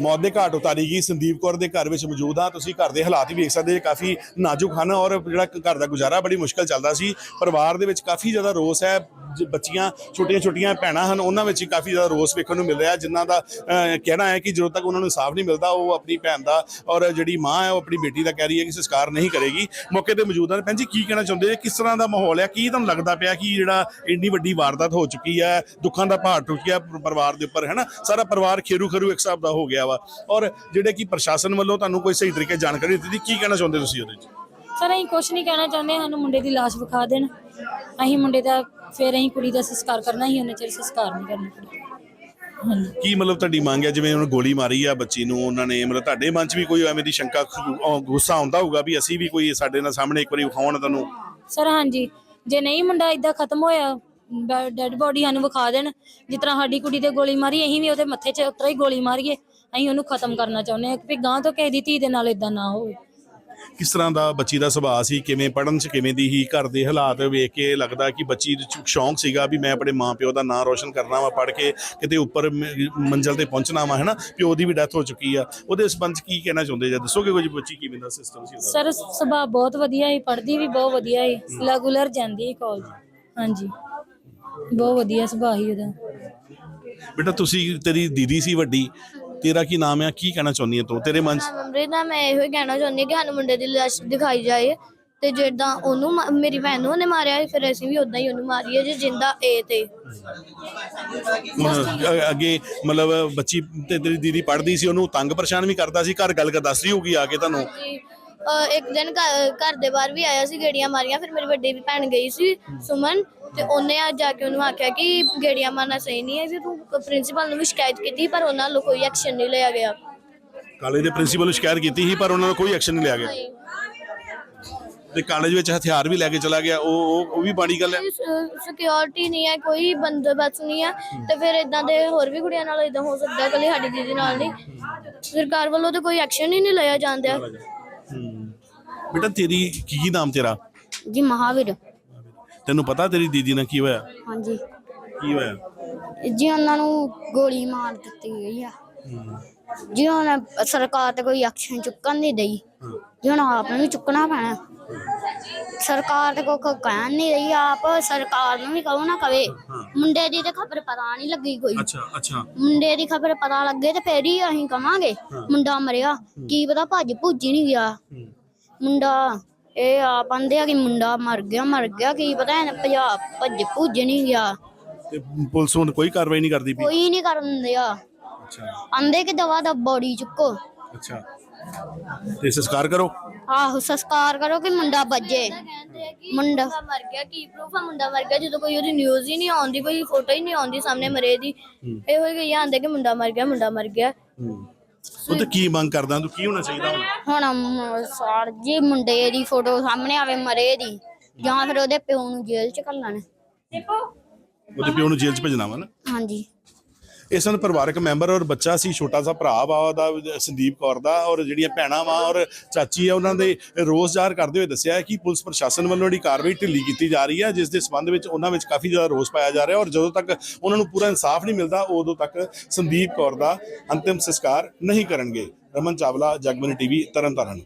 ਮੌਤ ਦੇ ਘਾਟ ਉਤਾਰੀ ਗਈ। ਸੰਦੀਪ ਕੌਰ ਦੇ ਘਰ ਵਿੱਚ ਮੌਜੂਦ ਆ। ਤੁਸੀਂ ਘਰ ਦੇ ਹਾਲਾਤ ਵੀ ਵੇਖ ਸਕਦੇ ਜੇ ਕਾਫੀ ਨਾਜ਼ੁਕ ਹਨ ਔਰ ਜਿਹੜਾ ਘਰ ਦਾ ਗੁਜ਼ਾਰਾ ਬੜੀ ਮੁਸ਼ਕਲ ਚੱਲਦਾ ਸੀ। ਪਰਿਵਾਰ ਦੇ ਵਿੱਚ ਕਾਫੀ ਜ਼ਿਆਦਾ ਰੋਸ ਹੈ। ਜ- ਬੱਚੀਆਂ ਛੋਟੀਆਂ ਛੋਟੀਆਂ ਭੈਣਾਂ ਹਨ। ਉਹਨਾਂ ਵਿੱਚ ਹੀ ਕਾਫੀ ਜ਼ਿਆਦਾ ਰੋਸ ਵੇਖਣ ਨੂੰ ਮਿਲ ਰਿਹਾ, ਜਿਨ੍ਹਾਂ ਦਾ ਕਹਿਣਾ ਹੈ ਕਿ ਜਦੋਂ ਤੱਕ ਉਹਨਾਂ ਨੂੰ ਇਨਸਾਫ ਨਹੀਂ ਮਿਲਦਾ, ਉਹ ਆਪਣੀ ਭੈਣ ਦਾ ਔਰ ਜਿਹੜੀ ਮਾਂ ਹੈ, ਉਹ ਆਪਣੀ ਬੇਟੀ ਦਾ ਕਹਿ ਰਹੀ ਹੈ ਕਿ ਸੰਸਕਾਰ ਨਹੀਂ ਕਰੇਗੀ। ਮੌਕੇ ਤੇ ਮੌਜੂਦ ਹਨ। ਭੈਣ ਜੀ, ਕੀ ਕਹਿਣਾ ਚਾਹੁੰਦੇ ਹੋ? ਕਿਸ ਤਰ੍ਹਾਂ ਦਾ ਮਾਹੌਲ ਹੈ? ਕੀ ਤੁਹਾਨੂੰ ਲੱਗਦਾ ਪਿਆ ਕਿ ਜਿਹੜਾ ਇੰਨੀ ਵੱਡੀ ਵਾਰਦਾਤ ਹੋ ਚੁੱਕੀ ਹੈ? ਦੁੱਖਾਂ ਦਾ ਭਾਰ ਟੁੱਟ ਗਿਆ ਪਰਿਵਾਰ ਦੇ ਉੱਪਰ, ਹੈ ਨਾ? ਸਾਰਾ ਪਰਿਵਾਰ ਖੇਰੂ ਖਰੂ ਇੱਕ ਹਿਸਾਬ ਦਾ ਹੋ ਗਿਆ। ਵਾ। ਔਰ ਜਿਹੜੇ ਕਿ ਪ੍ਰਸ਼ਾਸਨ ਵੱਲੋਂ ਤੁਹਾਨੂੰ ਕੋਈ ਸਹੀ ਤਰੀਕੇ ਜਾਣਕਾਰੀ ਦਿੱਤੀ ਕੀ ਕਹਿਣਾ ਚਾਹੁੰਦੇ ਤੁਸੀਂ ਉਹਦੇ 'ਚ ਸਰ ਅਸੀਂ ਕੁਛ ਨਹੀਂ ਕਹਿਣਾ ਚਾਹੁੰਦੇ ਸਾਨੂੰ ਮੁੰਡੇ ਦੀ ਲਾਸ਼ ਵਿਖਾ ਦੇਣ। ਅਸੀਂ ਮੁੰਡੇ ਦਾ ਫਿਰ ਅਸੀਂ ਕੁੜੀ ਦਾ ਸੰਸਕਾਰ ਕਰਨਾ ਹੀ ਉਹਨੇ ਚਿਰ ਸੰਸਕਾਰ ਨਹੀਂ ਕਰਨਾ। ਕੁੜੀ ਦਾ। ਹਾਂਜੀ। ਕੀ ਮਤਲਬ ਤੁਹਾਡੀ ਮੰਗ ਹੈ? ਜਿਵੇਂ ਉਹਨੂੰ ਗੋਲੀ ਮਾਰੀ ਆ ਬੱਚੀ ਨੂੰ ਉਹਨਾਂ ਨੇ ਮਤਲਬ ਤੁਹਾਡੇ ਮਨ 'ਚ ਵੀ ਕੋਈ ਐਵੇਂ ਦੀ ਸ਼ੰਕਾ ਖੁ- ਅਹ ਗੁੱਸਾ ਆਉਂਦਾ ਹੋਊਗਾ ਵੀ ਅਸੀਂ ਵੀ ਕੋਈ ਸਾਡੇ ਨਾਲ ਸਾਹਮਣੇ ਇੱਕ ਵਾਰੀ ਵਿਖਾਉਣ ਤੁਹਾਨੂੰ? ਸਰ ਹਾਂਜੀ। ਜੇ ਨਹੀਂ ਮੁੰਡਾ ਇਦਾਂ ਖਤਮ ਹੋਇਆ ਡੈੱਡ ਬੋਡੀ ਸਾਨੂੰ ਵਿਖਾ ਦੇਣ ਜਿਸ ਤਰ੍ਹਾਂ ਸਾਡੀ ਕੁੜੀ ਤੇ ਗੋਲੀ ਮਾਰੀ ਅਸੀਂ ਵੀ ਉਹਦੇ ਮੱਥੇ 'ਚ ਉਤਰਾ ਹੀ ਗੋਲੀ ਮਾਰੀਏ। ਅਸੀਂ ਉਹਨੂੰ ਖਤਮ ਕਰਨਾ ਚਾਹੁੰਦੇ ਹਾਂ ਕਿ ਗਾਂ ਤੋਂ ਕਿਸੇ ਦੀ ਧੀ ਦੇ ਨਾਲ ਇਦਾਂ ਨਾ ਹੋਵੇ। ਕਿਸ ਤਰ੍ਹਾਂ ਦਾ ਬੱਚੀ ਦਾ ਸੁਭਾਅ ਸੀ? ਕਿਵੇਂ ਪੜਨ 'ਚ ਕਿਵੇਂ ਦੀ ਹੀ ਘਰ ਦੇ ਹਾਲਾਤ ਵੇਖ ਕੇ ਲੱਗਦਾ ਕਿ ਬੱਚੀ ਦੇ 'ਚ ਸ਼ੌਂਕ ਸੀਗਾ ਵੀ ਮੈਂ ਆਪਣੇ ਮਾਪਿਓ ਦਾ ਨਾਂ ਰੋਸ਼ਨ ਕਰਨਾ ਵਾ ਪੜ ਕੇ ਕਿਤੇ ਉੱਪਰ ਮੰਜ਼ਲ ਤੇ ਪਹੁੰਚਣਾ ਵਾ ਹੈਨਾ? ਪਿਓ ਦੀ ਵੀ ਡੈਥ ਹੋ ਚੁੱਕੀ ਆ। ਉਹਦੇ ਸੰਬੰਧ ਕੀ ਕਹਿਣਾ ਚਾਹੁੰਦੇ ਜਾਂ? ਦੱਸੋਗੇ ਕੁਝ ਬੱਚੀ ਕਿਵੇਂ ਦਾ ਸਿਸਟਮ ਸੀ ਸਰ ਸੁਭਾਅ ਬਹੁਤ ਵਧੀਆ ਹੈ ਪੜ੍ਹਦੀ ਵੀ ਬਹੁਤ ਵਧੀਆ ਹੈ। ਰੈਗੂਲਰ ਜਾਂਦੀ ਹੈ ਕਾਲਜ ਹਾਂਜੀ। ਬਹੁਤ ਵਧੀਆ ਸੁਭਾਅ ਹੀ ਉਹਦਾ। ਬੇਟਾ ਤੁਸੀਂ ਤੇਰੀ ਦੀਦੀ ਸੀ ਵੱਡੀ। ਤੇਰਾ ਕੀ ਨਾਮ ਹੈ ਕੀ ਕਹਿਣਾ ਚਾਹੁੰਦੀ ਹੈ ਤੂੰ? ਤੇਰੇ ਮਨ 'ਚ ਅੰਮ੍ਰਿਤ ਨਾਲ ਮੈਂ ਇਹੋ ਹੀ ਕਹਿਣਾ ਚਾਹੁੰਦੀ ਹਾਂ ਕਿ ਸਾਨੂੰ ਮੁੰਡੇ ਦੀ ਲਾਸ਼ ਦਿਖਾਈ ਜਾਏ ਤੇ ਜਿੱਦਾਂ ਉਹਨੂੰ ਮਾ- ਮੇਰੀ ਭੈਣ ਨੂੰ ਉਹਨੇ ਮਾਰਿਆ ਫਿਰ ਅਸੀਂ ਵੀ ਉਦਾਂ ਹੀ ਉਹਨੂੰ ਮਾਰੀਏ ਜੇ ਜਿੰਦਾ ਏ ਤੇ। ਹੁਣ ਅ- ਅੱਗੇ ਮਤਲਬ ਬੱਚੀ ਤੇ ਤੇਰੀ ਦੀਦੀ ਪੜ੍ਹਦੀ ਸੀ ਉਹਨੂੰ ਤੰਗ ਪਰੇਸ਼ਾਨ ਵੀ ਕਰਦਾ ਸੀ ਘਰ ਗੱਲ ਕਰ ਦੱਸ ਰਹੀ ਹੋਊਗੀ ਆ ਕੇ ਤੁਹਾਨੂੰ। ਇੱਕ ਦਿਨ ਘ- ਘਰ ਦੇ ਬਾਹਰ ਵੀ ਆਇਆ ਸੀ ਗੇੜੀਆਂ ਮਾਰੀਆਂ ਫਿਰ ਮੇਰੀ ਵੱਡੀ ਵੀ ਭੈਣ ਗਈ ਸੀ ਸੁਮਨ ਤੇ ਉਹਨੇ ਆ ਜਾ ਕੇ ਉਹਨੂੰ ਆਖਿਆ ਕਿ ਗੇੜੀਆਂ ਮਾਰਨਾ ਸਹੀ ਨਹੀਂ ਹੈ ਜੇ ਤੂੰ ਪ੍ਰਿੰਸੀਪਲ ਨੂੰ ਵੀ ਸ਼ਿਕਾਇਤ ਕੀਤੀ ਪਰ ਉਹਨਾਂ ਵੱਲੋਂ ਕੋਈ ਐਕਸ਼ਨ ਨਹੀਂ ਲਿਆ ਗਿਆ। ਕਾਲਜ ਦੇ ਪ੍ਰਿੰਸੀਪਲ ਨੂੰ ਸ਼ਿਕਾਇਤ ਕੀਤੀ ਸੀ ਪਰ ਉਹਨਾਂ ਨੇ ਕੋਈ ਐਕਸ਼ਨ ਨਹੀਂ ਲਿਆ ਗਿਆ। ਤੇ ਕਾਲਜ ਵਿੱਚ ਹਥਿਆਰ ਵੀ ਲੈ ਕੇ ਚਲਾ ਗਿਆ ਉਹ ਉਹ ਉਹ ਵੀ ਬਾੜੀ ਗੱਲ ਹੈ। ਸਿਕਿਉਰਿਟੀ ਨਹੀਂ ਹੈ ਕੋਈ ਬੰਦੋਬਸਤ ਨਹੀਂ ਹੈ ਤੇ ਫਿਰ ਇਦਾਂ ਦੇ ਹੋਰ ਵੀ ਕੁੜੀਆਂ ਨਾਲ ਇਦਾਂ ਹੋ ਸਕਦਾ ਕੱਲੀ ਸਾਡੀ ਦੀਦੀ ਨਾਲ ਨਹੀਂ। ਸਰਕਾਰ ਵੱਲੋਂ ਤਾਂ ਕੋਈ ਐਕਸ਼ਨ ਹੀ ਨਹੀਂ ਲਿਆ ਜਾਂਦਾ। ਬੇਟਾ ਤੇਰੀ ਕੀ ਕੀ ਨਾਮ ਤੇਰਾ? ਜੀ ਮਹਾਵੀਰ। ਤੈਨੂੰ ਪਤਾ ਤੇਰੀ ਦੀਦੀ ਨਾਲ ਕੀ ਹੋਇਆ? ਹਾਂਜੀ। ਕੀ ਹੋਇਆ? ਜੀ ਉਹਨਾਂ ਨੂੰ ਗੋਲੀ ਮਾਰ ਦਿੱਤੀ ਗਈ ਆ। ਜੀ ਹੁਣ ਸਰਕਾਰ ਤੇ ਕੋਈ ਐਕਸ਼ਨ ਚੁੱਕਣ ਨਹੀਂ ਦਈ। ਜੀ ਹੁਣ ਆਪ ਨੂੰ ਵੀ ਚੁੱਕਣਾ ਪੈਣਾ। ਸਰਕਾਰ ਤੇ ਕੋਈ ਕਹਿਣ ਨਹੀਂ ਰਹੀ ਆਪ ਸਰਕਾਰ ਨੂੰ ਵੀ ਕਹੋ ਨਾ ਕਵੇ। ਮੁੰਡੇ ਦੀ ਤੇ ਖਬਰ ਪਤਾ ਨਹੀਂ ਲੱਗੀ ਕੋਈ। ਅੱਛਾ ਅੱਛਾ। ਮੁੰਡੇ ਦੀ ਖਬਰ ਪਤਾ ਲੱਗੇ ਤੇ ਫੇਰ ਹੀ ਅਸੀਂ ਕਵਾਂਗੇ। ਮੁੰਡਾ ਮਰਿਆ। ਕੀ ਪਤਾ ਭੱਜ ਭੁੱਜ ਹੀ ਨਹੀਂ ਗਿਆ। ਮੁੰਡਾ ਇਹ ਆਪ ਆਂਦੇ ਆ ਕਿ ਮੁੰਡਾ ਮਰ ਗਿਆ ਮਰ ਗਿਆ ਕੀ ਪਤਾ ਇਹਨੇ ਭਜਾ ਭੱਜ ਭੁੱਜ ਨਹੀਂ ਗਿਆ। ਤੇ ਪੁਲਿਸ ਹੁਣ ਕੋਈ ਕਾਰਵਾਈ ਨਹੀਂ ਕਰਦੀ ਪਈ? ਕੋਈ ਨਹੀਂ ਕਰਨ ਦਿਆ ਅੱਛਾ। ਆਂਦੇ ਕਿ ਦਵਾ ਦਾ ਬੋਡੀ ਚੁੱਕੋ। ਅੱਛਾ। ਤੇ ਸੰਸਕਾਰ ਕਰੋ? ਆਹੋ ਸੰਸਕਾਰ ਕਰੋ ਕਿ ਮੁੰਡਾ ਬੱਜੇ ਮੁੰਡਾ ਮਰ ਗਿਆ ਕੀ ਪ੍ਰੂਫ ਆ? ਮੁੰਡਾ ਮਰ ਗਿਆ ਜਦੋਂ ਕੋਈ ਉਹਦੀ ਨਿਊਜ਼ ਹੀ ਨਹੀਂ ਆਉਂਦੀ ਕੋਈ ਫੋਟੋ ਹੀ ਨਹੀਂ ਆਉਂਦੀ ਸਾਹਮਣੇ ਮਰੇ ਦੀ। ਇਹੋ ਹੀ ਗਈਆਂ ਆਂਦੇ ਕਿ ਮੁੰਡਾ ਮਰ ਗਿਆ ਮੁੰਡਾ ਮਰ ਗਿਆ। ਤੇ ਕੀ ਮੰਗ ਕਰਦਾ? ਤੂੰ ਕੀ ਹੋਣਾ ਚਾਹੀਦਾ ਹੁਣ? ਹੁਣ ਮ- ਸਰ ਜੀ ਮੁੰਡੇ ਦੀ ਫੋਟੋ ਸਾਹਮਣੇ ਆਵੇ ਮਰੇ ਦੀ ਜਾਂ ਫਿਰ ਉਹਦੇ ਪਿਓ ਨੂੰ ਜੇਲ੍ਹ ਚ ਘੱਲਣ ਉਹਦੇ ਪਿਓ ਨੂੰ ਜੇਲ੍ਹ 'ਚ ਭੇਜਣਾ ਵਾ ਨਾ? ਹਾਂਜੀ। ਇਸ ਨਾਲ ਪਰਿਵਾਰਕ ਮੈਂਬਰ ਔਰ ਬੱਚਾ ਸੀ, ਛੋਟਾ ਸਾ ਭਰਾ ਵਾ ਉਹਦਾ, ਸੰਦੀਪ ਕੌਰ ਦਾ ਔਰ ਜਿਹੜੀਆਂ ਭੈਣਾਂ ਵਾ ਔਰ ਚਾਚੀ ਆ, ਉਹਨਾਂ ਦੇ ਰੋਸ ਜ਼ਾਹਰ ਕਰਦੇ ਹੋਏ ਦੱਸਿਆ ਕਿ ਪੁਲਿਸ ਪ੍ਰਸ਼ਾਸਨ ਵੱਲੋਂ ਜਿਹੜੀ ਕਾਰਵਾਈ ਢਿੱਲੀ ਕੀਤੀ ਜਾ ਰਹੀ ਹੈ ਜਿਸ ਦੇ ਸਬੰਧ ਵਿੱਚ ਉਹਨਾਂ ਵਿੱਚ ਕਾਫੀ ਜ਼ਿਆਦਾ ਰੋਸ ਪਾਇਆ ਜਾ ਰਿਹਾ ਔਰ ਜਦੋਂ ਤੱਕ ਉਹਨਾਂ ਨੂੰ ਪੂਰਾ ਇਨਸਾਫ ਨਹੀਂ ਮਿਲਦਾ, ਉਦੋਂ ਤੱਕ ਸੰਦੀਪ ਕੌਰ ਦਾ ਅੰਤਿਮ ਸੰਸਕਾਰ ਨਹੀਂ ਕਰਨਗੇ। ਰਮਨ ਚਾਵਲਾ, ਜਗਮਨੀ ਟੀਵੀ, ਤਰਨਤਾਰਨ।